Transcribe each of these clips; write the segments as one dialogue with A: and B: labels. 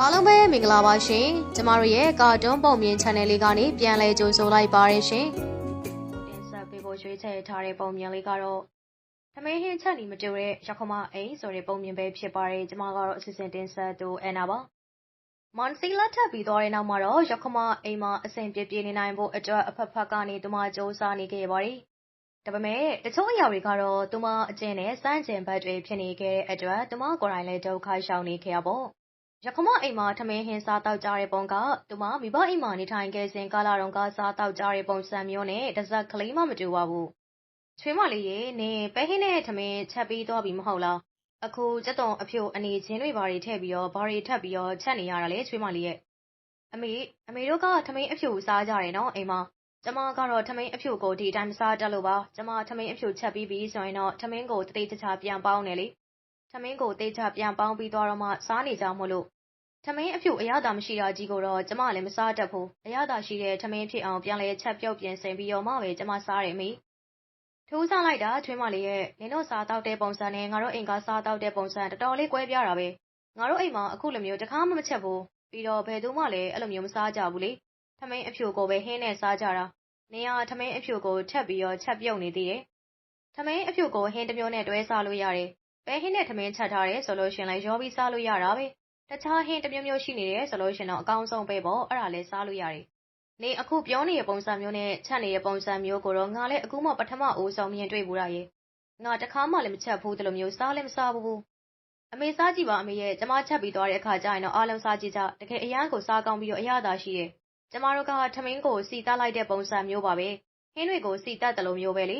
A: အားလုံးပဲမင်္ဂလာပါရှင်ကျမတို့ရဲ့ကာတွန်းပုံမြင် channel လေးကနေပြန်လည်ကြိုဆိုလိုက်ပါရရှင်တင်ဆက်ပေးဖို့ရွေးချယ်ထားတဲ့ပုံမြင်လေးကတော့သမင်းဟင်းချက်နေမတူတဲ့ရခမအိမ်ဆိုတဲ့ပုံမြင်ပဲဖြစ်ပါတယ်ကျမကတော့အစီအစဉ်တင်ဆက်သူအန်နာပါမွန်စီလက်ထပ်ပြီးသွားတဲ့နောက်မှာတော့ရခမအိမ်မှာအစဉ်ပြေပြေနေနိုင်ဖို့အတွက်အဖက်ဖက်ကနေသူမစ조사နေခဲ့ပါတယ်ဒါပေမဲ့တချို့အရာတွေကတော့သူမအကျင့်နဲ့စမ်းကျင်ဘက်တွေဖြစ်နေခဲ့တဲ့အတွက်သူမကိုယ်တိုင်လည်းဒုက္ခရှောင်နေခဲ့ရပါ ရခမအိမ်မှာ ထမင်းဟင်းစားတောက်ကြတဲ့ပုံက သူမ မိဘအိမ်မှာ နေထိုင်ခဲ့စဉ်ကာလတုန်းက စားတောက်ကြတဲ့ပုံစံမျိုးနဲ့ တစ်စက်ကလေးမှ မတူပါဘူး ချွေးမလေးရေ နင် ပဲဟင်းနဲ့ထမင်း ချက်ပြီးသွားပြီ မဟုတ်လား အခုစက်တုံအဖြိုအနေချင်းတွေ ဘာတွေထည့်ပြီးတော့ ဘာတွေထပ်ပြီးတော့ ချက်နေရတာလဲ ချွေးမလေးရဲ့ အမေ အမေတို့က ထမင်းအဖြိုစားကြတယ်နော် အိမ်မှာ ကျမကတော့ ထမင်းအဖြိုကို ဒီအတိုင်း မစားတတ်လို့ပါ ကျမ ထမင်းအဖြိုချက်ပြီးပြီဆိုရင်တော့ ထမင်းကိုတတိတခြားပြန်ပေါင်းတယ်လေ ထမင်းကိုတေးချပြန်ပေါင်းပြီးသွားတော့မှ စားနေကြမို့လို့ ထမင်းအဖြူအရသာမရှိတာကြီးကိုတော့ကျမလည်းမစားတတ်ဘူးအရသာရှိတဲ့ထမင်းဖြစ်အောင်ပြန်လဲချက်ပြုတ်ပြင်ဆင်ပြီးတော့မှပဲကျမစားတယ်မိထူးဆန်းလိုက်တာထွေးမလေးရဲ့နင်တို့စားတောက်တဲ့ပုံစံနဲ့ငါတို့အိမ်ကစားတောက်တဲ့ပုံစံတော်တော်လေးကွဲပြားတာပဲငါတို့အိမ်မှာအခုလိုမျိုးတခါမှမချက်ဘူးပြီးတော့ဘယ်သူမှလည်းအဲ့လိုမျိုးမစားကြဘူးလေထမင်းအဖြူကိုပဲဟင်းနဲ့စားကြတာနေရထမင်းအဖြူကိုထပ်ပြီးတော့ချက်ပြုတ်နေသေးတယ်ထမင်းအဖြူကိုဟင်းတစ်မျိုးနဲ့တွဲစားလို့ရတယ်ပဲဟင်းနဲ့ထမင်းချက်ထားတယ်ဆိုလို့ရှင်လည်းရောပြီးစားလို့ရတာပဲ တခြားဟင်းတစ်မျိုးမျိုး ရှိနေတယ်ဆိုလို့ရှင်တော့ အကောင်းဆုံးပဲပေါ့ အဲ့ဒါလည်း စားလို့ရတယ်နေအခုပြောနေတဲ့ပုံစံမျိုးနဲ့ ချက်နေတဲ့ပုံစံမျိုးကိုတော့ ငါလည်း အခုမှ ပထမအိုးဆုံး မြင်တွေ့ဘူးရရဲ့ငါ တခါမှလည်း မချက်ဘူးတလိုမျိုး စားလည်း မစားဘူး အမေ စားကြည့်ပါအမေရဲ့ ကျမ ချက်ပြီးသွားတဲ့အခါကျရင်တော့ အားလုံးစားကြည့်ကြ တကယ် အရန်ကို စားကောင်းပြီးတော့ အရသာရှိတယ် ကျမတို့က ထမင်းကိုစီတက်လိုက်တဲ့ပုံစံမျိုးပါပဲ ဟင်းတွေကိုစီတက်တယ်လို့မျိုးပဲလေ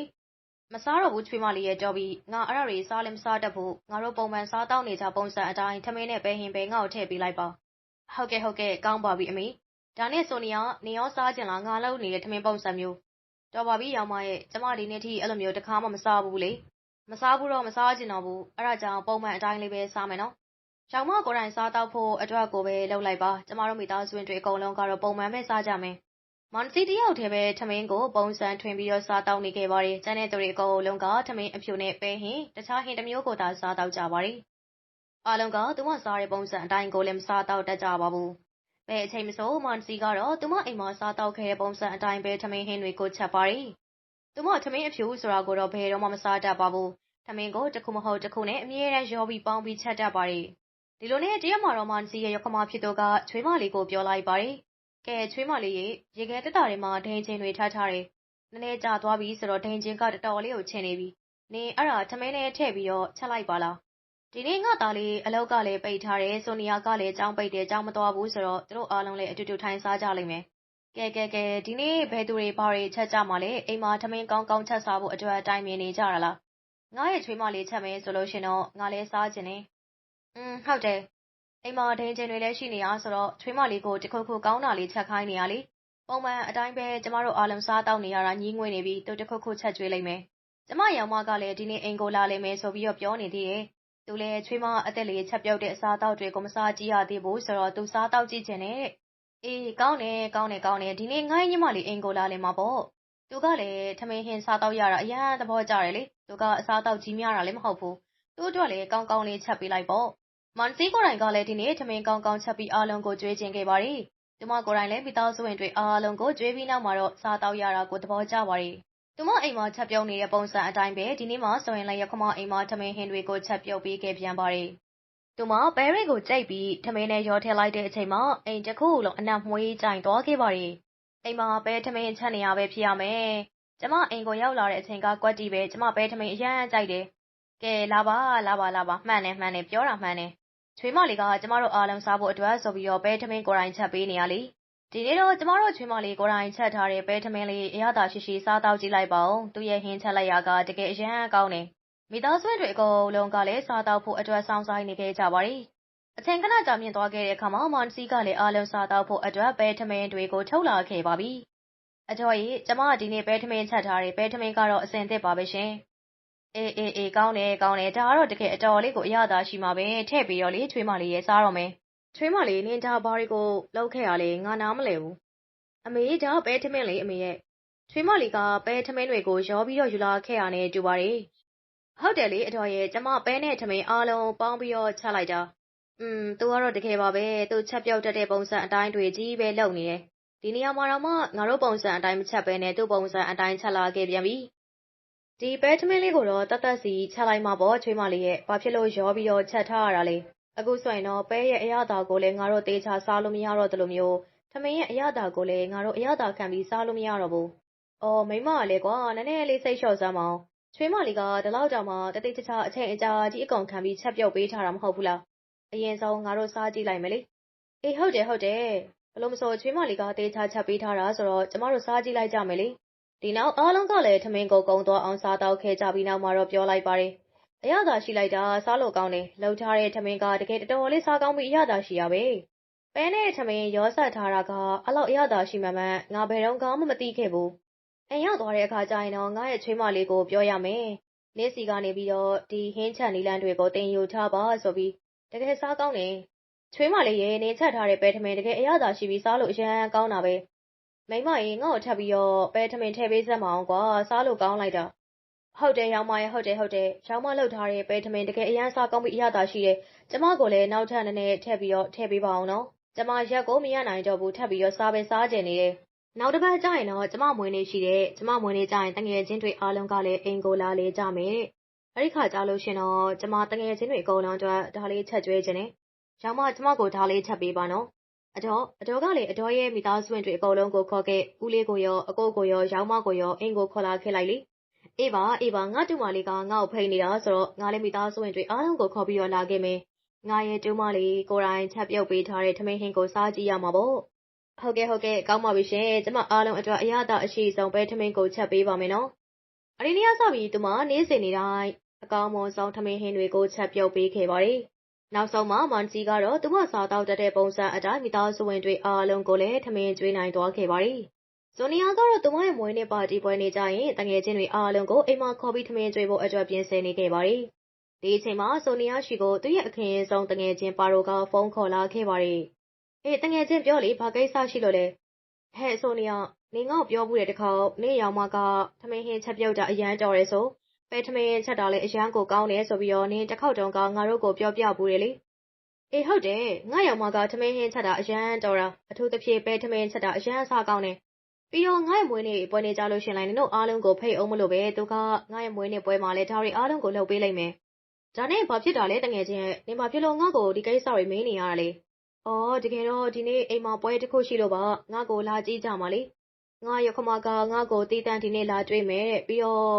A: မစားတော့ဘူး ချွေးမလေးရဲ့ကြောပြီး ငါအဲ့ဒါတွေ စားလည်း မစားတတ်ဘူး ငါတို့ ပုံမှန်စားတောက်နေကြပုံစံအတိုင်း ထမင်းနဲ့ ပဲဟင်ပဲ ငါ့ကိုထည့်ပေးလိုက်ပါ ဟုတ်ကဲ့ဟုတ်ကဲ့ ကောင်းပါပြီအမေ ဒါနဲ့ဆိုနေရနေရောစားကြင်လား ငါလုပ်နေတဲ့ ထမင်းပုံစံမျိုး တော်ပါပြီရောင်မရဲ့ကျမ ဒီနေ့ထိ အဲ့လိုမျိုး တခါမှ မစားဘူးလေ မစားဘူးတော့ မစားကြင်တော့ဘူး အဲ့ဒါကြောင့် ပုံမှန်အတိုင်းလေးပဲ စားမယ်နော်ရောင်မကိုယ်တိုင် စားတော့ဖို့အတွက်ကိုပဲ လုပ်လိုက်ပါ ကျမတို့ မိသားစုဝင်တွေ အကုန်လုံးကတော့ ပုံမှန်ပဲ စားကြမယ် မွန်စီတယောက်တည်းပဲ ထမင်းကို ပုံစံထွင်ပြီးတော့ စားတောက်နေခဲ့ပါတယ်။ကျန်တဲ့သူတွေ အကုန်လုံးက ထမင်းအဖြူနဲ့ ပဲဟင်တခြားဟင်းတစ်မျိုးကိုသာ စားတောက်ကြပါတယ်။အားလုံးက သူမစားတဲ့ပုံစံအတိုင်းကိုလည်း မစားတောက်တတ်ကြပါဘူး။ဘယ်အချိန်မဆိုမွန်စီကတော့ သူမအိမ်မှာ စားတောက်ခဲ့တဲ့ ပုံစံအတိုင်းပဲ ထမင်းဟင်းတွေကို ချက်ပါတယ်။သူမ ထမင်းအဖြူဆိုတာကိုတော့ ဘယ်တော့မှ မစားတတ်ပါဘူး။ထမင်းကိုတစ်ခုမဟုတ်တစ်ခုနဲ့ အမြဲတမ်း ရောပြီးပေါင်းပြီး ချက်တတ်ပါတယ်။ဒီလိုနဲ့ တရက်မှာတော့မွန်စီရဲ့ရောက်ခမဖြစ်သူက ချွေးမလေးကို ပြောလိုက်ပါတယ် ကဲချွေးမလေးရေရေခဲတက်တာတွေမှာဒိန်ချင်းတွေထားထားတယ်။နည်းနည်းကြာသွားပြီဆိုတော့ဒိန်ချင်းကတော်တော်လေးကိုချင်နေပြီ။နင်အဲ့ဒါထမင်းနဲ့ထည့်ပြီးတော့ချက်လိုက်ပါလား။ဒီနေ့ငါသားလေးအလောက်ကလည်းပိတ်ထားတယ်ဆိုနီယာကလည်းကြောင်းပိတ်တယ်ကြောင်းမသွားဘူးဆိုတော့သူတို့အားလုံးလည်းအတူတူထိုင်စားကြလိမ့်မယ်။ကဲကဲကဲဒီနေ့ဘယ်သူတွေဘာတွေချက်ကြမှာလဲအိမ်မှာထမင်းကောင်းကောင်းချက်စားဖို့အတွက်အတိုင်းမြင်နေကြတာလား။ငါရဲ့ချွေးမလေးချက်မယ်ဆိုလို့ရှင်တော့ငါလည်းစားခြင်းနေ။อืมဟုတ်တယ် အိမ်မှာ ဒိန်ချင်းတွေလည်း ရှိနေရဆိုတော့ ချွေးမလေးကို တခုခုကောင်းတာလေး ချက်ခိုင်းနေရလေ ပုံမှန်အတိုင်းပဲ ကျမတို့အားလုံး စားတောက်နေရတာညီးငွေနေပြီး သူ တခုခုချက်ကျွေးလိုက်မယ် ကျမရောင်မကလည်း ဒီနေ့ အိမ်ကိုလာလိမ့်မယ်ဆိုပြီးတော့ပြောနေသေးတယ် သူလည်း ချွေးမ အသက်လေး ချက်ပြုတ်တဲ့ အစားတောက်တွေကို မစားကြည့်ရသေးဘူးဆိုတော့ သူ စားတောက်ကြည့်ခြင်းနဲ့ အေး ကောင်းတယ် ကောင်းတယ် ကောင်းတယ် ဒီနေ့ငိုင်းညီမလေး အိမ်ကိုလာလိမ့်မှာပေါ့ သူကလည်း ထမင်းဟင်းစားတောက်ရတာ အရန်သဘောကျတယ်လေ သူက အစားတောက်ကြီးများတာလည်း မဟုတ်ဘူး သူ့အတွက်လည်း ကောင်းကောင်းလေး ချက်ပေးလိုက်ပေါ့ မန်စီကိုယ်တိုင်ကလည်း ဒီနေ့ ထမင်းကောင်းကောင်းချက်ပြီး အားလုံးကိုကြွေးကျင်ခဲ့ပါတယ်။သူမကိုယ်တိုင်လည်း မိသားစုဝင်တွေအားလုံးကိုကြွေးပြီးနောက်မှာတော့ စားတောက်ရတာကို သဘောကျပါတယ်။သူမအိမ်မှာ ချက်ပြုတ်နေတဲ့ ပုံစံအတိုင်းပဲ ဒီနေ့မှဆိုရင်လည်းရခမအိမ်မှာ ထမင်းဟင်းတွေကို ချက်ပြုတ်ပြီးခဲ့ပြန်ပါတယ်။သူမဘဲရစ်ကိုကြိတ်ပြီး ထမင်းနဲ့ရောထည့်လိုက်တဲ့အချိန်မှာ အိမ်တစ်ခုလုံး အနံ့မွှေးကြိုင်သွားခဲ့ပါတယ်။အိမ်မှာ ပဲထမင်းချက်နေရပဲ ဖြစ်ရမယ်။ကျမအိမ်ကို ရောက်လာတဲ့အချိန်က ကွက်တီပဲ ကျမ ပဲထမင်း အရန်ကြိုက်တယ်။ကဲ လာပါ လာပါ လာပါ မှန်တယ် မှန်တယ် ပြောတာမှန်တယ် ချွေးမလေးက ကျမတို့အားလုံးစားဖို့အတွက်ဆိုပြီးတော့ ပဲထမင်းကိုယ်တိုင်ချက်ပေးနေရလေ ဒီနေ့တော့ ကျမတို့ချွေးမလေးကိုယ်တိုင်ချက်ထားတဲ့ ပဲထမင်းလေး အရသာရှိရှိ စားတော့ကြည့်လိုက်ပါဦး သူ့ရဲ့ဟင်းချက်လိုက်ရကတကယ်အရန်ကောင်းတယ် မိသားစုတွေအကုန်လုံးကလည်း စားတော့ဖို့အတွက် စောင့်ဆိုင်နေခဲ့ကြပါတယ် အချိန်ကနကြာမြင့်သွားခဲ့တဲ့အခါမှာမွန်စီကလည်း အားလုံးစားတော့ဖို့အတွက် ပဲထမင်းတွေကို ထုတ်လာခဲ့ပါပြီအတော်ကြီးကျမကဒီနေ့ ပဲထမင်းချက်ထားတယ် ပဲထမင်းကတော့အစင်သစ်ပါပဲရှင် အေးအေးအေးကောင်းတယ်ကောင်းတယ်ဒါကတော့တကယ်အတော်လေးကိုအရသာရှိမှာပဲထည့်ပြီးတော့လေချွေးမလေးရဲ့စားတော့မယ်ချွေးမလေးနင်ဒါဘာတွေကိုလောက်ခဲ့ရလဲငါနားမလဲဘူးအမေဒါပဲထမင်းလေးအမေရဲ့ချွေးမလေးကပဲထမင်းတွေကိုရောပြီးတော့ယူလာခဲ့ရနဲ့တူပါတယ်ဟုတ်တယ်လေအတော်ရဲ့ကျမပဲနဲ့ထမင်းအားလုံးပေါင်းပြီးတော့ချလိုက်တာอืมသူကတော့တကယ်ပါပဲသူချက်ပြုတ်တတ်တဲ့ပုံစံအတိုင်းတွေကြီးပဲလုပ်နေတယ်ဒီနေရာမှာတော့မှငါတို့ပုံစံအတိုင်းမချက်ပဲနဲ့သူ့ပုံစံအတိုင်းချက်လာခဲ့ပြန်ပြီ ဒီပဲထမင်းလေးကိုတော့တတ်တတ်စီချက်လိုက်မှာပေါ့ချွေးမလေးရဲ့ ဘာဖြစ်လို့ရောပြီးတော့ ချက်ထားရတာလဲ အခုဆိုရင်တော့ ပဲရဲ့အရသာကိုလည်း ငါတို့တေချာစားလို့မရတော့တလို့မျိုး ထမင်းရဲ့အရသာကိုလည်း ငါတို့အရသာခံပြီး စားလို့မရတော့ဘူး အော် မိမကလည်းကွာ နည်းနည်းလေး စိတ်လျှော့စမ်းမအောင်ချွေးမလေးက ဒီလောက်တောင်မှတတိချာချာ အချိန်အကြာကြီး အကုန်ခံပြီး ချက်ပြုတ်ပေးထားတာ မဟုတ်ဘူးလား အရင်ဆုံး ငါတို့ စားကြည့်လိုက်မယ်လေ အေး ဟုတ်တယ် ဟုတ်တယ်ဘလို့မဆို ချွေးမလေးကတေချာချက်ပေးထားတာဆိုတော့ ကျမတို့ စားကြည့်လိုက်ကြမယ်လေ ဒီနောက် အားလုံးကလည်း ထမင်းကို ကုံသွားအောင် စားတော့ခဲ့ကြပြီးနောက်မှာတော့ ပြောလိုက်ပါတယ် အရသာရှိလိုက်တာ စားလို့ကောင်းတယ်လှုပ်ထားတဲ့ထမင်းက တကယ်တော်တော်လေး စားကောင်းပြီး အရသာရှိရပဲ ပဲနဲ့ထမင်း ရောဆက်ထားတာကအလောက် အရသာရှိမှမှန် ငါ ဘယ်တော့မှ မသိခဲ့ဘူး အိမ်ရောက်သွားတဲ့အခါကျရင်တော့ ငါရဲ့ချွေးမလေးကို ပြောရမယ်။နေ့စီကနေပြီးတော့ ဒီဟင်းချက်နီလန်းတွေကိုတင်ယူထားပါဆိုပြီး တကယ်စားကောင်းတယ်။ချွေးမလေးရဲ့နေချက်ထားတဲ့ ပဲထမင်း တကယ်အရသာရှိပြီး စားလို့အရန်ကောင်းတာပဲ။ မိမရေငါ့ကိုထပ်ပြီးတော့ပဲထမင်းထည့်ပေးစမ်းမအောင်ကွာစားလို့ကောင်းလိုက်တာ။ဟုတ်တယ်ရောင်မရဲ့ဟုတ်တယ်ဟုတ်တယ်ရောင်မလှုပ်ထားတဲ့ပဲထမင်းတကယ်အရန်စားကောင်းပြီးအရသာရှိတယ်။ကျမကိုလည်းနောက်ထပ်နည်းနည်းထည့်ပြီးတော့ထည့်ပေးပါအောင်နော်။ကျမရက်ကိုမရနိုင်တော့ဘူးထပ်ပြီးတော့စားပဲစားကြနေတယ်။နောက်တစ်ပတ်ကျရင်တော့ကျမမွေးနေ့ရှိတယ်ကျမမွေးနေ့ကျရင်တငယ်ချင်းတွေအားလုံးကလည်းအိမ်ကိုလာလေကြမယ်တဲ့အဲ့ဒီခါကြလို့ရှင်တော့ကျမတငယ်ချင်းတွေအကုန်လုံးအတွက်ဒါလေးချက်ကျွေးခြင်းနဲ့ရောင်မကျမကိုဒါလေးချက်ပေးပါနော် အတော်အတော်ကလည်းအတော်ရဲ့ မိသားစုဝင်တွေအကုန်လုံးကို ခေါ်ခဲ့ ဦးလေးကိုရော အကိုကိုရောရောင်မကိုရော အိမ်ကိုခေါ်လာခဲ့လိုက်လေ အေးပါ အေးပါ ငါတူမလေးက ငါ့ကိုဖိနေတာဆိုတော့ ငါလည်း မိသားစုဝင်တွေအားလုံးကို ခေါ်ပြီးတော့ လာခဲ့မယ် ငါရဲ့ တူမလေး ကိုရိုင်းချက်ပြုတ်ပေးထားတဲ့ ထမင်းဟင်းကို စားကြည့်ရမှာပေါ့ ဟုတ်ကဲ့ ဟုတ်ကဲ့ ကောင်းပါပြီရှင် ကျမအားလုံးအတွက် အရသာအရှိဆုံး ပဲထမင်းကို ချက်ပေးပါမယ်နော်အရင်းရစပြီး သူမ နေ့စဉ်နေတိုင်း အကောင်းမွန်ဆုံး ထမင်းဟင်းတွေကို ချက်ပြုတ်ပေးခဲ့ပါတယ် နောက်ဆုံးမှာမန်စီကတော့ သူမစားတော့တဲ့ပုံစံအတိုင်း မိသားစုဝင်တွေအားလုံးကိုလည်း ထမင်းကျွေးနိုင်သွားခဲ့ပါတယ်ဇိုနီယာကတော့ သူမရဲ့မွေးနေ့ပါတီပွဲနေကြရင်တငယ်ချင်းတွေအားလုံးကို အိမ်မှာခေါ်ပြီး ထမင်းကျွေးဖို့အတွက် ပြင်ဆင်နေခဲ့ပါတယ် ဒီအချိန်မှာဆိုနီယာရှိကို သူ့ရဲ့အခင်းဆုံးတငယ်ချင်း ပါရိုက ဖုန်းခေါ်လာခဲ့ပါတယ်အေးတငယ်ချင်းပြောလေ ဘာကိစ္စရှိလို့လဲ ဟဲ့ဆိုနီယာ နင်ငေါ့ပြောဘူးတဲ့တခါနေရောင်မက ထမင်းဟင်းချက်ပြုတ်တာ အရန်တော်ရဲဆို ပဲထမင်းချက်တာလည်း အရန်ကိုကောင်းတယ်ဆိုပြီးတော့ နင်တစ်ခေါက်တုန်းက ငါတို့ကို ပြောပြဘူးတယ်လေ အေးဟုတ်တယ် ငါရောင်မက ထမင်းဟင်းချက်တာ အရန်တော်တာ အထူးသဖြင့် ပဲထမင်းချက်တာ အရန်အစားကောင်းတယ် ပြီးတော့ ငါ့ရဲ့မွေးနေ့ပွဲနေကြလို့ရှင်လိုက်နင်တို့အားလုံးကို ဖိတ်အောင်မလို့ပဲ သူက ငါ့ရဲ့မွေးနေ့ပွဲမှာလည်း ဒါတွေအားလုံးကိုလှုပ်ပေးလိုက်မယ် ဒါနဲ့ ဘာဖြစ်တာလဲတငယ်ချင်း နင်ဘာဖြစ်လို့ ငါ့ကို ဒီကိစ္စတွေ မေးနေရတာလဲ။အော် တကယ်တော့ ဒီနေ့ အိမ်မှာပွဲတစ်ခုရှိလို့ပါ။ငါ့ကို လာကြည့်ကြမှာလေ။ငါ့ယောက္ခမက ငါ့ကို သီးသန့် ဒီနေ့လာတွေ့မယ်တဲ့။ပြီးတော့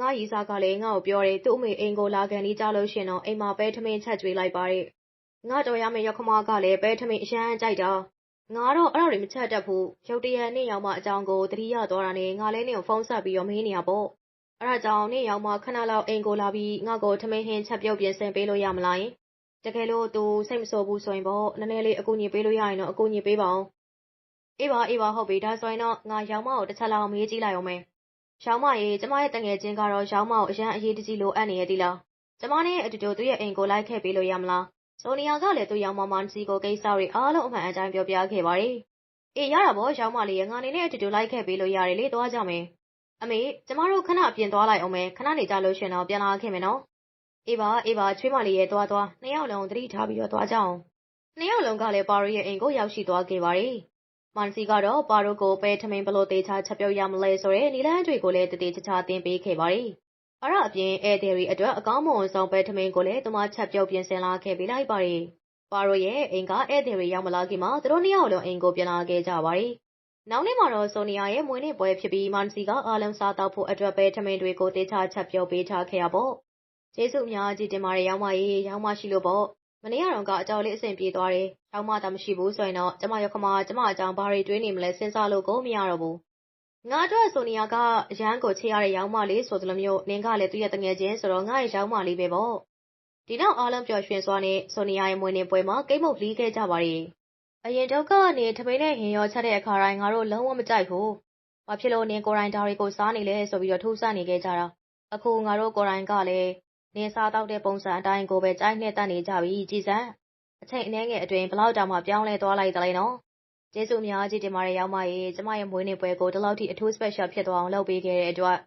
A: ငါ့ရည်းစားကလည်း ငါ့ကိုပြောတယ် သူ့အမေအိမ်ကို လာခါနီးကျလို့ရှိရင်တော့ အိမ်မှာ ပဲထမင်းချက်ကျွေးလိုက်ပါတဲ့။ငါတော်ရမယ့် ယောက္ခမကလည်း ပဲထမင်း အရမ်းကြိုက်တာ။ငါတော့ အဲ့ဒါတွေ မချက်တတ်ဘူး။ရုတ်တရက် နေ့ရောက်မှ အကြောင်းကို သတိရသွားတာနဲ့ ငါလည်း နင့်ကို ဖုန်းဆက်ပြီးတော့မေးနေတာပေါ့။အဲ့ဒါကြောင့် နေ့ရောက်မှ ခဏလောက် အိမ်ကိုလာပြီး ငါ့ကို ထမင်းဟင်း ချက်ပြုတ် ပြင်ဆင်ပေးလို့ ရမလားယင် တကယ်လို့ သူ စိတ်မဆိုးဘူးဆိုရင်ပေါ့ နည်းနည်းလေး အကူအညီပေးလို့ရရင်တော့ အကူအညီပေးပါအောင်အေးပါ အေးပါ ဟုတ်ပြီ ဒါဆိုရင်တော့ ငါရောင်မကို တစ်ချက်လောက် မေးကြည့်လိုက်အောင်မယ် ရောင်မရေ ကျမရဲ့တငယ်ချင်းကတော့ ရောင်မကို အရန်အရေးတကြီး လိုအပ်နေရသေးလား ကျမနဲ့အတူတူ သူ့ရဲ့အိမ်ကို လိုက်ခဲ့ပေးလို့ရမလား ဆိုနီယာကလည်း သူ့ရောင်မမန်စီကို ကိစ္စတွေအားလုံး အမှန်အတိုင်း ပြောပြခဲ့ပါတယ် အေး ရတာပေါ့ ရောင်မလေးငါနေနဲ့အတူတူ လိုက်ခဲ့ပေးလို့ရတယ်လေ သွားကြမယ် အမေ ကျမတို့ ခဏပြင်သွားလိုက်အောင်မယ် ခဏနေကြလို့ရှင်တော့ ပြန်လာခဲ့မယ်နော် အေးပါ အေးပါ ချွေးမလေးရဲ့သွားသွား နှစ်ယောက်လုံး သတိထားပြီးတော့ သွားကြအောင်နှစ်ယောက်လုံးကလည်း ပါရိုရဲ့အိမ်ကို ရောက်ရှိသွားခဲ့ပါတယ် မန်စီကတော့ပါရိုကိုပဲထမင်းဘလို့တေချာချက်ပြုတ်ရမလဲဆိုတဲ့နီလန်းတွေကိုလည်းတည်တည်ချာချာသင်ပေးခဲ့ပါတယ်အဲ့ဒါအပြင်ဧည့်သည်တွေအတွက်အကောင်းမွန်ဆုံးပဲထမင်းကိုလည်းသူမချက်ပြုတ်ပြင်ဆင်လာခဲ့ပေးလိုက်ပါတယ်ပါရိုရဲ့အိမ်ကဧည့်သည်တွေရောက်မလာခင်မှာသူတို့နှစ်ယောက်လုံးအိမ်ကိုပြန်လာခဲ့ကြပါတယ်နောက်နေ့မှာတော့ဆိုနီယာရဲ့မွေးနေ့ပွဲဖြစ်ပြီးမန်စီကအားလုံးစားတော့ဖို့အတွက်ပဲထမင်းတွေကိုတေချာချက်ပြုတ်ပေးထားခဲ့ရပေါ့ကျေးဇူးအများကြီးတင်ပါတယ်ရောင်းမရေရောင်းမရှိလို့ပေါ့ မနေ့ကတော့ကအတော်လေးအဆင်ပြေသွားတယ်ရောင်းမတာမရှိဘူးဆိုရင်တော့ကျမရောက်ခမကျမအကြောင်းဘာတွေတွေးနေမလဲစဉ်းစားလို့ကိုမရတော့ဘူးငါအတွက်ဆိုနီယာကအရန်ကိုချေရတဲ့ရောင်းမလေးဆိုသလိုမျိုးနင်းကလည်းသူ့ရဲ့တငယ်ချင်းဆိုတော့ငါရဲ့ရောင်းမလေးပဲပေါ့ဒီနောက်အားလုံးပျော်ရွှင်စွာနဲ့ဆိုနီယာရဲ့မွေးနေ့ပွဲမှာကိတ်မုတ်လီးခဲ့ကြပါတယ်အရင်တော့ကနေထမိန်နဲ့ဟင်ရောချက်တဲ့အခါတိုင်းငါတို့လုံးဝမကြိုက်ဘူးဘာဖြစ်လို့နင်းကိုရိုင်းဒါတွေကိုစားနေလဲဆိုပြီးတော့ထိုးဆနေခဲ့ကြတာအခုငါတို့ကိုရိုင်းကလည်း နင်းစားတော့တဲ့ပုံစံအတိုင်းကိုပဲ ကြိုက်နဲ့တက်နေကြပြီကြည်စမ်း အချိန်အနည်းငယ်အတွင်းဘလောက်တောင်မှ ပြောင်းလဲသွားလိုက်တယ်လေနော် ကျေးဇူးအများကြီးတင်ပါတယ်ရောက်မရေ ကျမရဲ့မွေးနေ့ပွဲကို ဒီလောက်ထိ အထူး special ဖြစ်သွားအောင် လုပ်ပေးခဲ့တဲ့အတွက်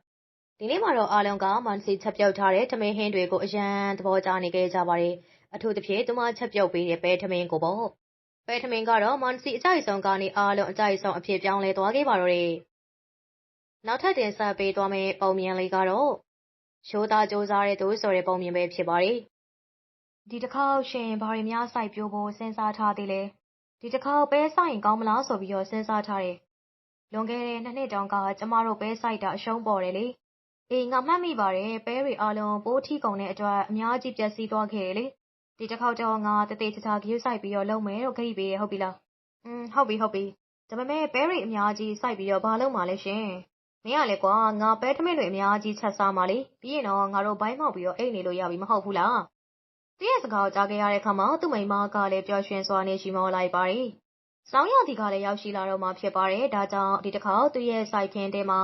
A: ဒီနေ့မှာတော့ အားလုံးကမန်စီချက်ပြုတ်ထားတဲ့ ထမင်းဟင်းတွေကို အရန်သဘောကျနေခဲ့ကြပါတယ် အထူးသဖြင့် သူမချက်ပြုတ်ပေးတဲ့ ပဲထမင်းကိုပေါ့ ပဲထမင်းကတော့မန်စီအကြိုက်ဆုံးကနေ အားလုံးအကြိုက်ဆုံးအဖြစ် ပြောင်းလဲသွားခဲ့ပါတော့တယ် နောက်ထပ် တင်ဆက်ပေးသွားမယ့် ပုံမြင်လေးကတော့ ရှိုးသားစ조사တဲ့သူဆိုတဲ့ပုံမြင်ပဲဖြစ်ပါတယ်ဒီတစ်ခေါက်ရှင်ဘာတွေများစိုက်ပျိုးဖို့စဉ်းစားထားသေးလဲဒီတစ်ခေါက်ပဲစိုက်ရင်ကောင်းမလားဆိုပြီးတော့စဉ်းစားထားတယ်လွန်ခဲ့တဲ့နှစ်နှစ်တောင်ကကျမတို့ပဲစိုက်တာအရှုံးပေါ်တယ်လေအေးငါမှတ်မိပါတယ်ပဲတွေအလုံးပိုးထီကုန်တဲ့အတွက်အများကြီးပျက်စီးသွားခဲ့တယ်လေဒီတစ်ခေါက်တော့ငါတသေးချာချာဂရုစိုက်ပြီးတော့လုပ်မယ်လို့ခရီးပေးရဟုတ်ပြီလားอืมဟုတ်ပြီဟုတ်ပြီဒါပေမဲ့ပဲတွေအများကြီးစိုက်ပြီးတော့ဘာလုပ်မှာလဲရှင် မင်းကလေကွာငါပဲထမင်းတွေအများကြီးချက်စားမှာလေပြီးရင်တော့ငါတို့ဘိုင်းမောက်ပြီးတော့အိတ်နေလို့ရပြီမဟုတ်ဘူးလားတည့်ရဲ့စကားကိုကြားခဲ့ရတဲ့အခါမှာသူ့မိမကလည်းပျော်ရွှင်စွာနေရှိမောလိုက်ပါတယ်။ဆောင်းရသည်ကလည်းရောက်ရှိလာတော့မှဖြစ်ပါတယ်။ဒါကြောင့်ဒီတစ်ခါသူ့ရဲ့စိုက်ခင်းတဲမှာ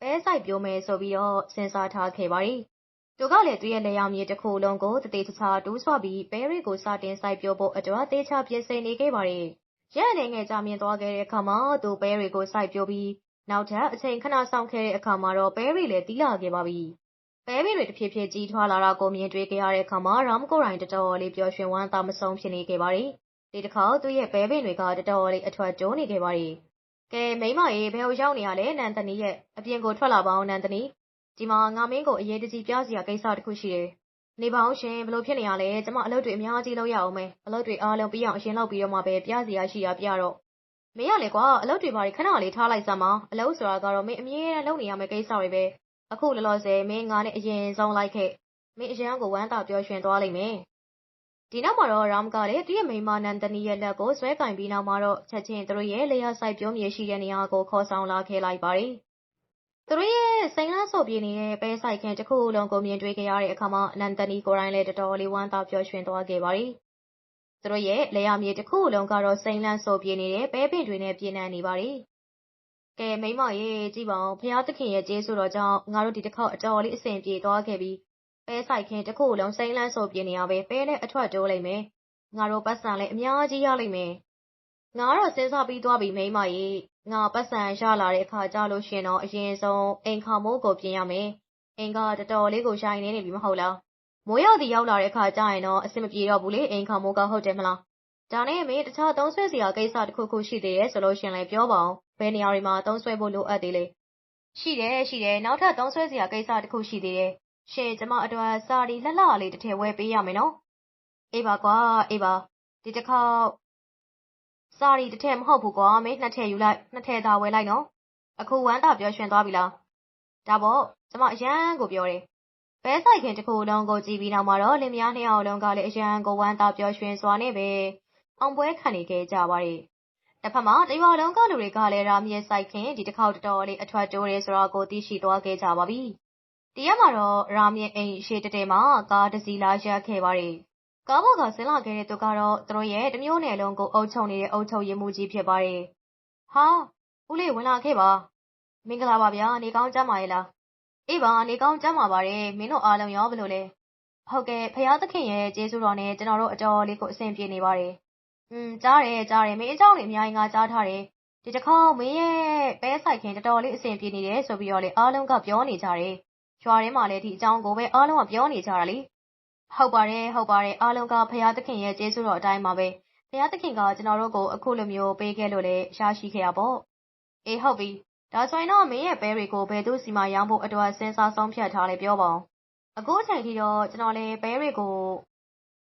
A: ပဲစိုက်ပျိုးမယ်ဆိုပြီးတော့စဉ်းစားထားခဲ့ပါတယ်။သူကလည်းသူ့ရဲ့လက်ရောင်မြေတစ်ခုလုံးကိုတသေးတခြားတူးဆွပြီးပဲတွေကိုစတင်စိုက်ပျိုးဖို့အတွက်တေချာပြင်ဆင်နေခဲ့ပါတယ်။ရက်အနေငယ်ကြာမြင့်သွားခဲ့တဲ့အခါမှာသူပဲတွေကိုစိုက်ပျိုးပြီး နောက်ထပ် အချိန်ခဏဆောင်ခဲ့တဲ့အခါမှာတော့ ပဲတွေလည်းတီးလာခဲ့ပါပြီ။ပဲတွေ တဖြည်းဖြည်း ကြီးထွားလာတာကို မြင်တွေ့ခဲ့ရတဲ့အခါမှာရမ်ကိုရိုင်းတော်တော်လေး ပျော်ရွှင်ဝမ်းသာမဆုံးဖြစ်နေခဲ့ပါတယ်။ဒီတစ်ခါသူ့ရဲ့ ပဲပင်တွေက တော်တော်လေး အထွက်ကျိုးနေခဲ့ပါတယ်။ကဲ မိမရေ ဘယ်ကိုရောက်နေရလဲနန်တနီရဲ့ အပြင်ကို ထွက်လာပါအောင်နန်တနီ ဒီမှာ ငါမင်းကို အရေးတကြီးပြစရာကိစ္စတစ်ခုရှိတယ်။နေပါအောင်ရှင်ဘလို့ဖြစ်နေရလဲ ကျမ အလုပ်တွေ အများကြီးလုပ်ရအောင်မယ် အလုပ်တွေအားလုံးပြီးအောင် အရင်လုပ်ပြီးတော့မှပဲ ပြစရာရှိရပြတော့ မင်းရလေကွာအလုပ်တွေဘာတွေခဏလေးထားလိုက်စမ်းပါအလုပ်ဆိုတာကတော့မင်းအမြဲတမ်းလုပ်နေရမယ့်ကိစ္စတွေပဲအခုလောလောဆယ်မင်းငါနဲ့အရင်ဆုံးလိုက်ခဲ့မင်းအရန်ကိုဝမ်းသာပျော်ရွှင်သွားလိမ့်မယ်ဒီနောက်မှာတော့ရမ်ကလည်းသူ့ရဲ့မိန်းမနန္ဒနီရဲ့လက်ကိုဆွဲကင်ပြီးနောက်မှာတော့ချက်ချင်းသူတို့ရဲ့လျှာဆိုင်ပြုံးမြေရှိတဲ့နေရာကိုခေါ်ဆောင်လာခဲ့လိုက်ပါတယ်သူတို့ရဲ့စိန်လန်းဆိုပြေနေတဲ့ပဲဆိုင်ခင်တစ်ခုလုံးကိုမြင်တွေ့ခဲ့ရတဲ့အခါမှာနန္ဒနီကိုယ်တိုင်လည်းတော်တော်လေးဝမ်းသာပျော်ရွှင်သွားခဲ့ပါတယ် သူတို့ရဲ့လျှာမြေတစ်ခုလုံးကတော့စိန်လန်းဆိုပြေနေတဲ့ပဲပင်တွေနဲ့ပြည့်နှံ့နေပါတယ်ကဲမိမရေကြည့်ပါဦးဖျားသခင်ရဲ့ကျေးဇူးတော်ကြောင့်ငါတို့ဒီတစ်ခေါက်အတော်လေးအဆင်ပြေသွားခဲ့ပြီပဲဆိုင်ခင်တစ်ခုလုံးစိမ့်လန်းဆိုပြနေရပဲပဲနဲ့အထွက်တိုးလိုက်မယ်ငါတို့ပတ်စံလည်းအများကြီးရလိမ့်မယ်ငါတော့စဉ်းစားပြီးသွားပြီမိမရေငါပတ်စံရလာတဲ့အခါကြလို့ရှင်တော့အရင်ဆုံးအိမ်ခါမိုးကိုပြင်ရမယ်အိမ်ကတော်တော်လေးကိုရှိုင်းနေနေပြီမဟုတ်လား မိုးရောက်ဒီရောက်လာတဲ့အခါကျရင်တော့အဆင်မပြေတော့ဘူးလေအိမ်ခါမိုးကဟုတ်တယ်မလားဒါနဲ့မင်းတခြားသုံးဆွဲစရာကိစ္စတစ်ခုခုရှိသေးရဲ့ဆိုလို့ရှင်လည်းပြောပါအောင်ဘယ်နေရာတွေမှာသုံးဆွဲဖို့လိုအပ်သေးလဲရှိတယ်ရှိတယ်နောက်ထပ်သုံးဆွဲစရာကိစ္စတစ်ခုရှိသေးတယ်ရှင်ကျမအတွက်စာရီလှလှလေးတစ်ထည်ဝယ်ပေးရမယ်နော်အေးပါကွာအေးပါဒီတစ်ခေါက်စာရီတစ်ထည်မဟုတ်ဘူးကွာမင်းနှစ်ထည်ယူလိုက်နှစ်ထည်သာဝယ်လိုက်နော်အခုဝမ်းသာပြောရွှင်သွားပြီလားဒါပေါ့ကျမအရန်ကိုပြောတယ် ဘဲဆိုင်ခင်တစ်ခုလုံးကိုကြည့်ပြီးနောက်မှာတော့လင်မယားနှစ်ယောက်လုံးကလည်းအရန်ကိုဝမ်းသာပျော်ရွှင်စွာနဲ့ပဲအောင်ပွဲခံနေခဲ့ကြပါတယ်။တစ်ဖက်မှာတရွာလုံးကလူတွေကလည်းရာမြစ်ဆိုင်ခင်ဒီတစ်ခေါက်တော်တော်လေးအထွက်တိုးတယ်ဆိုတော့ကိုသိရှိသွားခဲ့ကြပါပြီ။တရက်မှာတော့ရာမြစ်အိမ်ရှေ့တတဲမှာကားတစ်စီးလာရပ်ခဲ့ပါတယ်။ကားပေါ်ကဆင်းလာခဲ့တဲ့သူကတော့သူတို့ရဲ့တမျိုးနယ်လုံးကိုအုပ်ချုပ်နေတဲ့အုပ်ချုပ်ရေးမှူးကြီးဖြစ်ပါတယ်။ဟာဦးလေးဝင်လာခဲ့ပါ။မင်္ဂလာပါဗျာနေကောင်းကြမှာရဲ့လား။ အေးပါနေကောင်းကြမှာပါတယ်မင်းတို့အားလုံးရောဘယ်လိုလဲ။ဟုတ်ကဲ့ဖယားသခင်ရဲ့ကျေးဇူးတော်နဲ့ကျွန်တော်တို့အတော်လေးကိုအဆင်ပြေနေပါတယ်อืมကြားတယ်ကြားတယ်မင်းအကြောင်းတွေအများကြီးငါကြားထားတယ်ဒီတစ်ခေါက်မင်းရဲ့ပဲဆိုင်ခင်တော်တော်လေးအဆင်ပြေနေတယ်ဆိုပြီးတော့လေအားလုံးကပြောနေကြတယ်ရွာထဲမှာလည်းဒီအကြောင်းကိုပဲအားလုံးကပြောနေကြတာလေဟုတ်ပါတယ်ဟုတ်ပါတယ်အားလုံးကဖရာသခင်ရဲ့ကျေးဇူးတော်အတိုင်းပါပဲဖရာသခင်ကကျွန်တော်တို့ကိုအခုလိုမျိုးပေးခဲ့လို့လည်းရရှိခဲ့ရပေါ့အေးဟုတ်ပြီ ဒါဆိုရင်တော့မင်းရဲ့ပဲတွေကို ဘယ်သူစီမှာရောင်းဖို့အတွက်စဉ်းစားဆုံးဖြတ်ထားလဲပြောပါဦးအခုအချိန်ထိတော့ကျွန်တော်လည်းပဲတွေကို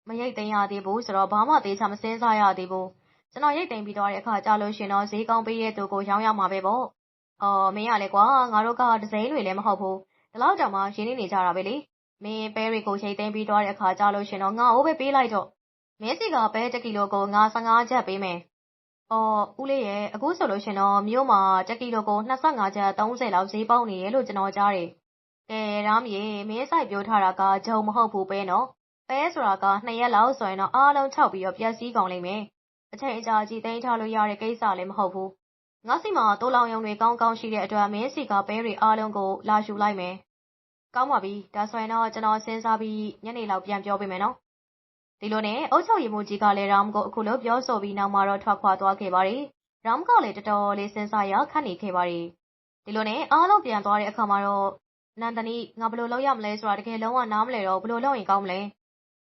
A: မရိတ်သိမ်းရသေးဘူးဆိုတော့ဘာမှသေချာမစင်းစားရသေးဘူးကျွန်တော်ရိတ်သိမ်းပြီးသွားတဲ့အခါကြာလို့ရှင်တော့ဈေးကောင်းပေးတဲ့သူကိုရောင်းရမှာပဲပေါ့အော်မင်းရလေကွာငါတို့ကဒစိမ့်တွေလည်းမဟုတ်ဘူးဒီလောက်တောင်မှရင်းနေနေကြတာပဲလေမင်းပဲတွေကိုရိတ်သိမ်းပြီးသွားတဲ့အခါကြာလို့ရှင်တော့ငါ့အိုးပဲပေးလိုက်တော့မင်းစီကပဲ1ကီလိုကိုငါ15ချက်ပေးမယ် အော်ဦးလေးရဲ့အခုဆိုလို့ရှင်တော့မြို့မှာ1ကီလိုကို25ချက်30လောက်ဈေးပေါက်နေတယ်လို့ကျွန်တော်ကြားတယ်ကဲရမ်းမြေမင်းဆိုင်ပြောထားတာကဂျုံမဟုတ်ဘူးပဲနော်ပဲဆိုတာကနှစ်ရက်လောက်ဆိုရင်တော့အားလုံးခြောက်ပြီးတော့ပျက်စီးကုန်လိမ့်မယ်။အချိန်အကြာကြီးသိမ်းထားလို့ရတဲ့ကိစ္စလည်းမဟုတ်ဘူး။ငါစီမှာတိုးလောင်ရုံတွေကောင်းကောင်းရှိတဲ့အတွက်မင်းစီကပဲတွေအားလုံးကိုလာယူလိုက်မယ်။ကောင်းပါပြီ။ဒါဆိုရင်တော့ကျွန်တော်စဉ်းစားပြီးညနေလောက်ပြန်ပြောပေးမယ်နော်။ ဒီလိုနဲ့ အုတ်ချုပ်ရီမူကြီးကလည်းရမ်ကို အခုလို ပြောဆိုပြီးနောက်မှာတော့ ထွက်ခွာသွားခဲ့ပါတယ်။ရမ်ကလည်း တော်တော်လေး စဉ်းစားရခက်နေခဲ့ပါတယ်။ဒီလိုနဲ့ အားလုံးပြန်သွားတဲ့အခါမှာတော့ နန္ဒနီ ငါ ဘယ်လိုလုပ်ရမလဲဆိုတာ တကယ်လုံးဝ နားမလဲတော့ဘယ်လိုလုပ်ရင်ကောင်းမလဲ။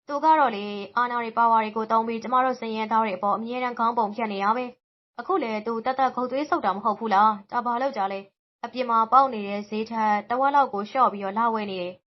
A: ။သူကတော့လေ အာဏာတွေ ပါဝါတွေကို သုံးပြီး ကျမတို့စင်ရဲသားတွေအပေါ် အမြဲတမ်း ခေါင်းပုံဖြတ်နေတာပဲ။အခုလေသူတသက်ခုတ်သွေးဆုပ်တာ မဟုတ်ဘူးလား။ဒါဘာလို့ကြလဲ။အပြင်မှာပေါက်နေတဲ့ ဈေးထက် တဝက်လောက်ကို လျှော့ပြီးတော့လာဝယ်နေတယ်။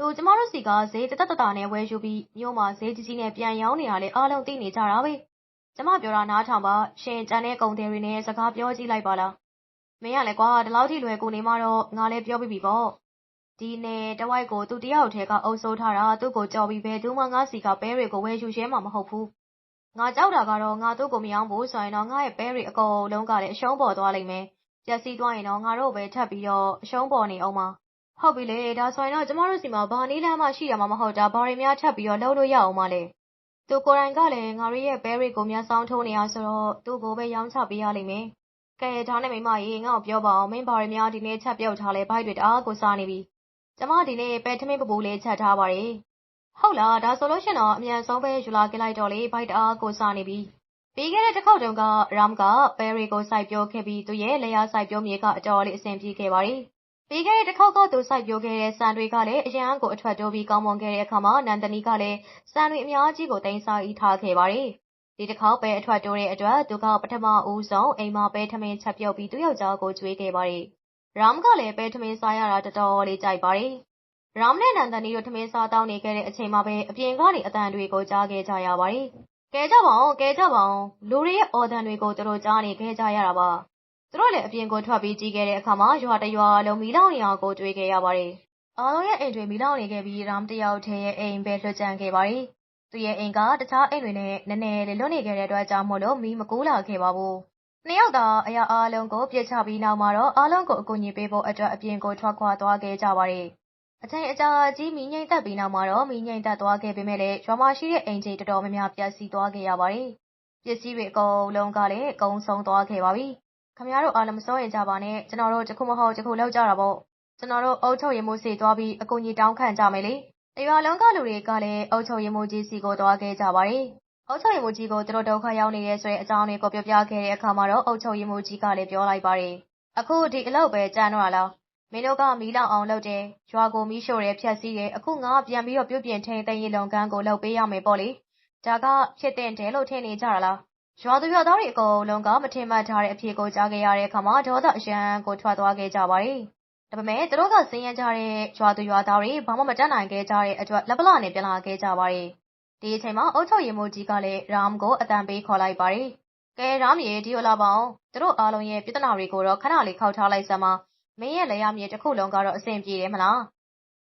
A: သူကျမတို့စီက ဈေးတသက်တတာနဲ့ ဝယ်ယူပြီး မြို့မှာ ဈေးကြီးကြီးနဲ့ ပြန်ရောင်းနေတာလေအားလုံးသိနေကြတာပဲ။ကျမပြောတာ နားထောင်ပါ ရှင် ကျန်တဲ့ကုန်သည်တွေနဲ့ စကားပြောကြည့်လိုက်ပါလား။မင်းကလည်းကွာ ဒီလောက်ထိ လွယ်ကူနေမှတော့ ငါလည်းပြောပြီးပြီပေါ့။ဒီနယ်တဝိုက်ကို သူတယောက်တည်းကအုပ်စိုးထားတာ သူ့ကိုကြော်ပြီး ဘယ်သူမှ ငါစီက ပဲတွေကို ဝယ်ယူရဲမှာ မဟုတ်ဘူး။ငါကြောက်တာကတော့ ငါတို့ကိုမရောင်းဘူးဆိုရင်တော့ ငါရဲ့ပဲတွေ အကုန်လုံးကလည်း အရှုံးပေါ်သွားလိမ့်မယ်။ပျက်စီးသွားရင်တော့ ငါတို့ပဲထပ်ပြီးတော့ အရှုံးပေါ်နေအောင်ပါ။ ဟုတ်ပြီလေဒါဆိုရင်တော့ကျမတို့စီမှာဘာနည်းလမ်းမှရှိရမှာမဟုတ်တာဘာတွေများထပ်ပြီးတော့လုပ်လို့ရအောင်မလဲ။သူကိုယ်တိုင်ကလည်းငါတို့ရဲ့ပဲတွေကိုမျက်စောင်းထိုးနေရဆိုတော့သူ့ကိုပဲရောင်းချပေးရလိမ့်မယ်။ကဲဒါနဲ့မိမရေငါ့ကိုပြောပါအောင်မင်းဘာတွေများဒီနေ့ချက်ပြုတ်ထားလဲဘိုက်တွေတအားကိုစားနေပြီ။ကျမဒီနေ့ပဲထမင်းပပူလေးချက်ထားပါတယ်။ဟုတ်လားဒါဆိုလို့ရှင်တော့အမြန်ဆုံးပဲယူလာခဲ့လိုက်တော့လေဘိုက်တအားကိုစားနေပြီ။ပြီးခဲ့တဲ့တစ်ခေါက်တုန်းကရမ်ကပဲတွေကိုစိုက်ပျိုးခဲ့ပြီးသူရဲ့လက်ရစိုက်ပျိုးမြေကအတော်လေးအဆင်ပြေခဲ့ပါတယ်။ ပြီးခဲ့တဲ့တစ်ခေါက်က သူစိုက်ပျိုးခဲ့တဲ့စံတွေကလည်း အရန်ကို အထွက်တိုးပြီး ကောင်းမွန်ခဲ့တဲ့အခါမှာ နန္ဒနီကလည်းစံတွေအများကြီးကိုတင်စားထားခဲ့ပါတယ်။ဒီတစ်ခေါက် ပဲအထွက်တိုးတဲ့အတွက် သူက ပထမဦးဆုံး အိမ်မှာ ပဲထမင်းချက်ပြုတ်ပြီး သူ့ယောက်ျားကိုကြွေးခဲ့ပါတယ်။ရမ်ကလည်း ပဲထမင်းစားရတာ တော်တော်လေး ကြိုက်ပါတယ်။ရမ်နဲ့ နန္ဒနီတို့ ထမင်းစားတောင်းနေခဲ့တဲ့အချိန်မှာပဲ အပြင်ကနေအတန်တွေကို ကြားခဲ့ကြရပါတယ်။ကဲကြပါဦးကဲကြပါဦး လူတွေရဲ့ အော်တန်တွေကို သူတို့ ကြားနေခဲ့ကြရတာပါ။ သူတို့လည်းအပြင်ကိုထွက်ပြီးကြည့်ခဲ့တဲ့အခါမှာရွာတရွာလုံးမီလောင်နေအောင်ကိုတွေ့ခဲ့ရပါတယ်။အားလုံးရဲ့အိမ်တွေမီလောင်နေခဲ့ပြီးရမ်တယောက်ထဲရဲ့အိမ်ပဲလွတ်ကျန်ခဲ့ပါတယ်။သူ့ရဲ့အိမ်ကတခြားအိမ်တွေနဲ့နည်းနည်းလေးလွတ်နေခဲ့တဲ့အတွက်ကြောင့်မို့လို့မီးမကူးလာခဲ့ပါဘူး။နှစ်ယောက်သာအရာအားလုံးကိုပြစ်ချပြီးနောက်မှာတော့အားလုံးကိုအကူအညီပေးဖို့အတွက်အပြင်ကိုထွက်ခွာသွားခဲ့ကြပါတယ်။အချိန်အကြာကြီးမီးငိမ့်သက်ပြီးနောက်မှာတော့မီးငိမ့်သက်သွားခဲ့ပေမဲ့လည်းရွာမှာရှိတဲ့အိမ်ခြေတော်တော်များများပျက်စီးသွားခဲ့ရပါတယ်။ပစ္စည်းတွေအကုန်လုံးကလည်းအကုန်ဆုံးသွားခဲ့ပါပြီ။ ခင်ဗျားတို့အားလုံးမစိုးရင်ကြပါနဲ့ ကျွန်တော်တို့ တစ်ခုမဟုတ် တစ်ခုလောက်ကြတာပေါ့။ကျွန်တော်တို့ အုတ်ချုပ်ရမှုစီသွားပြီး အကူအညီတောင်းခံကြမယ်လေ။တရွာလုံးကလူတွေကလည်း အုတ်ချုပ်ရမှုကြီးစီကို သွားခဲ့ကြပါတယ်။အုတ်ချုပ်ရမှုကြီးကို သူတို့ ဒုက္ခရောက်နေတဲ့ဆိုတဲ့အကြောင်းတွေကို ပြောပြခဲ့တဲ့အခါမှာတော့ အုတ်ချုပ်ရမှုကြီးကလည်း ပြောလိုက်ပါတယ်။အခု ဒီအလုပ်ပဲကြမ်းတော့လား မင်းတို့က မီးလောင်အောင်လုပ်တယ်။ရွာကို မီးရှို့တယ် ဖျက်ဆီးတယ်။အခုငါ ပြန်ပြီးတော့ပြုပြင်ထိန်းသိမ်းရေးလုပ်ငန်းကို လုပ်ပေးရမယ်ပေါ့လေ။ဒါက ဖြစ်သင့်တယ်လို့ ထင်နေကြတာလား။ ရွာသူရွာသားတွေ အကုန်လုံးက မထင်မှတ်ထားတဲ့ အဖြေကို ကြားခဲ့ရတဲ့အခါမှာ ဒေါသအရန်ကို ထွက်သွားခဲ့ကြပါတယ်။ဒါပေမဲ့ သူတို့က ဆင်းရဲကြတဲ့ ရွာသူရွာသားတွေ ဘာမှ မတတ်နိုင်ခဲ့ကြတဲ့အတွက် လက်ပလနဲ့ ပြန်လာခဲ့ကြပါတယ်။ဒီအချိန်မှာ အုတ်ချုပ်ရည်မိုးကြီးကလည်းရမ်ကိုအတန်ပေးခေါ်လိုက်ပါတယ်။ကဲရမ်ရေ ဒီလိုလာပါအောင်။သူတို့အားလုံးရဲ့ ပြဿနာတွေကိုတော့ ခဏလေး ခောက်ထားလိုက်စမ်းပါ မင်းရဲ့လေယာမြေတစ်ခုလုံးကတော့ အဆင်ပြေတယ်မလား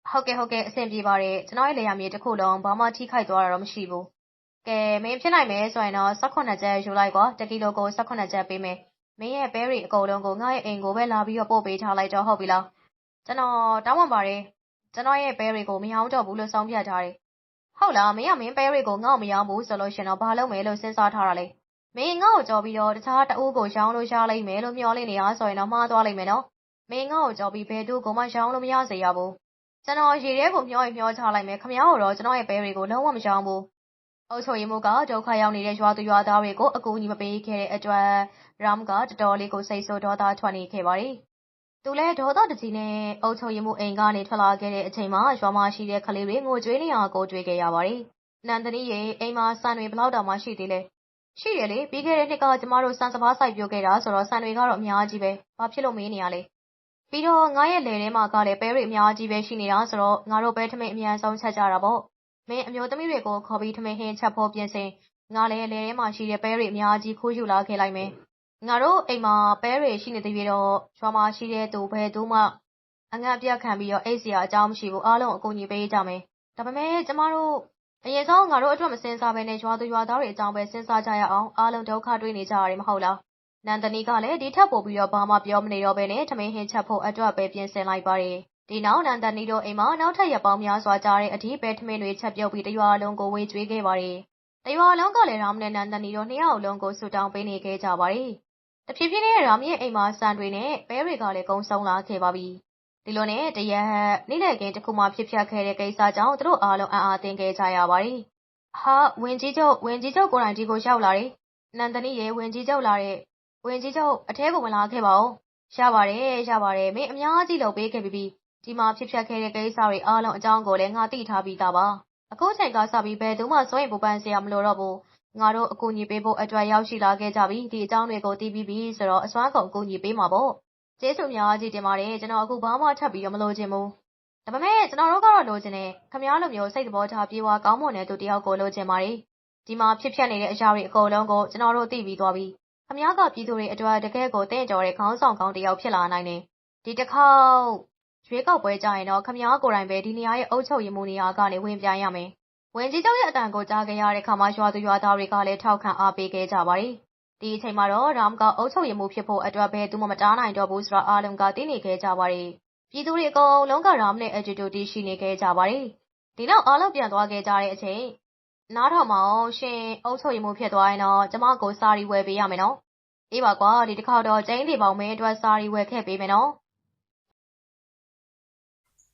A: ဟုတ်ကဲ့ ဟုတ်ကဲ့ အဆင်ပြေပါတယ် ကျွန်တော်ရဲ့လေယာမြေတစ်ခုလုံး ဘာမှ ထိခိုက်သွားတာတော့ မရှိဘူး ကဲမင်းဖြစ်နိုင်မယ်ဆိုရင်တော့18ကျပ်ယူလိုက်ကွာတကီလိုကို18ကျပ်ပေးမယ်မင်းရဲ့ဘဲရီအကုန်လုံးကိုငါ့ရဲ့အိမ်ကိုပဲလာပြီးတော့ပို့ပေးထားလိုက်တော့ဟုတ်ပြီလားကျွန်တော်တောင်းပန်ပါတယ်ကျွန်တော်ရဲ့ဘဲရီကိုမရောင်းတော့ဘူးလို့ဆုံးဖြတ်ထားတယ်ဟုတ်လားမင်းကမင်းဘဲရီကိုငါ့ကိုမရောင်းဘူးဆိုလို့ရှင်တော့ဘာလုပ်မယ်လို့စဉ်းစားထားတာလဲမင်းငါ့ကိုကြော်ပြီးတော့တခြားတအိုးကိုရောင်းလို့ရလိမ့်မယ်လို့မျှော်လင့်နေရဆိုရင်တော့မှားသွားလိမ့်မယ်နော်မင်းငါ့ကိုကြော်ပြီးဘယ်သူ့ကိုမှရောင်းလို့မရစေရဘူးကျွန်တော်ရေထဲကိုမျောရင်မျောချလိုက်မယ်ခမည်းတော်တော့ကျွန်တော်ရဲ့ပဲတွေကိုလုံးဝမရောင်းဘူး အုတ်ချုပ်ရီမိုးက ဒုက္ခရောက်နေတဲ့ ရွာသူရွာသားတွေကို အကူအညီ မပေးခဲ့တဲ့အတွက်ရမ်ကတော်တော်လေးကို စိတ်ဆိုးဒေါသထွက်နေခဲ့ပါတယ် သူလည်း ဒေါသတကြီးနဲ့ အုတ်ချုပ်ရီမိုးအိမ်ကနေ ထွက်လာခဲ့တဲ့အချိန်မှာ ရွာမှာရှိတဲ့ ကလေးတွေ ငိုကြွေးနေအောင်ကိုကြွေးခဲ့ရပါတယ် နန္ဒနီရဲ့အိမ်မှာ ဆန်တွေဘလောက်တောင်မှရှိသေးလဲ ရှိတယ်လေ ပြီးခဲ့တဲ့နှစ်က ကျမတို့စံစပါး စိုက်ပျိုးခဲ့တာဆိုတော့ ဆန်တွေကတော့ အများကြီးပဲ ဘာဖြစ်လို့ မေးနေရလဲ ပြီးတော့ ငါရဲ့လယ်ထဲမှာကလည်း ပဲတွေ အများကြီးပဲ ရှိနေတာဆိုတော့ ငါတို့ ပဲထမင်း အမြန်ဆုံးချက်ကြတာပေါ့ မင်းအမျိုးသမီးတွေကို ခေါ်ပြီး ထမင်းဟင်းချက်ဖို့ပြင်ဆင်ငါလည်း လယ်ထဲမှာရှိတဲ့ ပဲတွေအများကြီး ခိုးယူလာခဲ့လိုက်မယ် ငါတို့အိမ်မှာ ပဲတွေရှိနေသေးပြီးတော့ ရွာမှာရှိတဲ့သူ ဘယ်သူမှ အငတ်ပြတ်ခံပြီးတော့ အိတ်စရာအကြောင်းမရှိဘူး အားလုံး အကူအညီပေးကြမယ် ဒါပေမဲ့ ကျမတို့ အရင်ဆုံး ငါတို့အတွက် မစင်စားဘဲနဲ့ ရွာသူရွာသားတွေအကြောင်းပဲ စဉ်းစားကြရအောင် အားလုံး ဒုက္ခတွေ့နေကြရတယ် မဟုတ်လား နန္ဒနီကလည်း ဒီထက်ပိုပြီးတော့ ဘာမှပြောမနေတော့ဘဲနဲ့ ထမင်းဟင်းချက်ဖို့အတွက်ပဲ ပြင်ဆင်လိုက်ပါတယ်။ ဒီနောက် နန္ဒနီတို့အိမ်မှာ နောက်ထပ်ရက်ပေါင်းများစွာကြာတဲ့အထိ ပဲထမင်းတွေချက်ပြုတ်ပြီး တရွာလုံးကို ဝေကျွေးခဲ့ပါတယ်။တရွာလုံးကလည်း ရာမနဲ့ နန္ဒနီတို့ နှစ်ယောက်လုံးကိုဆူတောင်းပေးနေခဲ့ကြပါတယ်။တဖြည်းဖြည်းနဲ့ ရာမရဲ့အိမ်မှာစံတွေနဲ့ ပဲတွေကလည်း ကုန်းဆုံးလာခဲ့ပါပြီ။ဒီလိုနဲ့ တရက် နေ့လည်ခင်းတစ်ခုမှဖြစ်ပျက်ခဲ့တဲ့ကိစ္စကြောင့် သူတို့အားလုံး အံ့အားသင့်ခဲ့ကြရပါတယ်။ဟာဝင်ကြီးချုပ်ဝင်ကြီးချုပ်ကိုယ်တိုင် ဒီကိုရောက်လာတယ်။နန္ဒနီရဲ့ဝင်ကြီးချုပ်လာတဲ့ဝင်ကြီးချုပ် အထဲကိုမလာခဲ့ပါဘူး။ရပါတယ် ရပါတယ် မင်းအများကြီးလုပ်ပေးခဲ့ပြီးပြီ။ ဒီမှာဖြစ်ပျက်ခဲ့တဲ့ကိစ္စတွေအားလုံးအကြောင်းကိုလည်းငါသိထားပြီးသားပါအခုချိန်ကစပြီးဘယ်သူမှစိုးရင်ပူပန်စရာမလိုတော့ဘူးငါတို့အကူအညီပေးဖို့အတွက်ရောက်ရှိလာခဲ့ကြပြီဒီအကြောင်းတွေကိုသိပြီးပြီဆိုတော့အစွမ်းကုန်အကူအညီပေးမှာပေါ့ကျေးဇူးများကြီးတင်ပါတယ်ကျွန်တော်အခုဘာမှထပ်ပြီးတော့မလိုချင်ဘူးဒါပေမဲ့ကျွန်တော်တို့ကတော့လိုချင်တယ်ခမည်းလိုမျိုးစိတ်သဘောထားပြေဝကောင်းမွန်တဲ့သူတစ်ယောက်ကိုလိုချင်ပါတယ်ဒီမှာဖြစ်ပျက်နေတဲ့အရာတွေအကုန်လုံးကိုကျွန်တော်တို့သိပြီးသွားပြီခမည်းကပြည်သူတွေအတွက်တကယ်ကိုတင့်တော်တဲ့ခေါင်းဆောင်ကောင်းတစ်ယောက်ဖြစ်လာနိုင်တယ်ဒီတစ်ခေါက် ရွေးကောက်ပွဲကြရင်တော့ခမည်းကိုယ်တိုင်ပဲ ဒီနေရာရဲ့ အုပ်ချုပ်ရေးမှုနေရာကနေ ဝင်ပြိုင်ရမယ်ဝင်ကြီးချုပ်ရဲ့အတန်ကို ကြားခဲ့ရတဲ့ခါမှရွာသူရွာသားတွေကလည်း ထောက်ခံအားပေးခဲ့ကြပါတယ် ဒီအချိန်မှာတော့ရမ်ကအုပ်ချုပ်ရေးမှုဖြစ်ဖို့အတွက်ပဲသူမမတားနိုင်တော့ဘူးဆိုတာ အားလုံးက သိနေခဲ့ကြပါတယ် ပြည်သူတွေ အကုန်လုံးကရမ်နဲ့ attitude ရှိနေခဲ့ကြပါတယ် ဒီနောက် အားလုံးပြန်သွားခဲ့ကြတဲ့အချိန် နားထောင်မအောင်ရှင်အုပ်ချုပ်ရေးမှုဖြစ်သွားရင်တော့ ကျမကို စာရီဝယ်ပေးရမယ်နော် အေးပါကွာ ဒီတစ်ခေါက်တော့ ကျင်းဒီပေါင်းမင်းအတွက် စာရီဝယ်ခဲ့ပေးမယ်နော်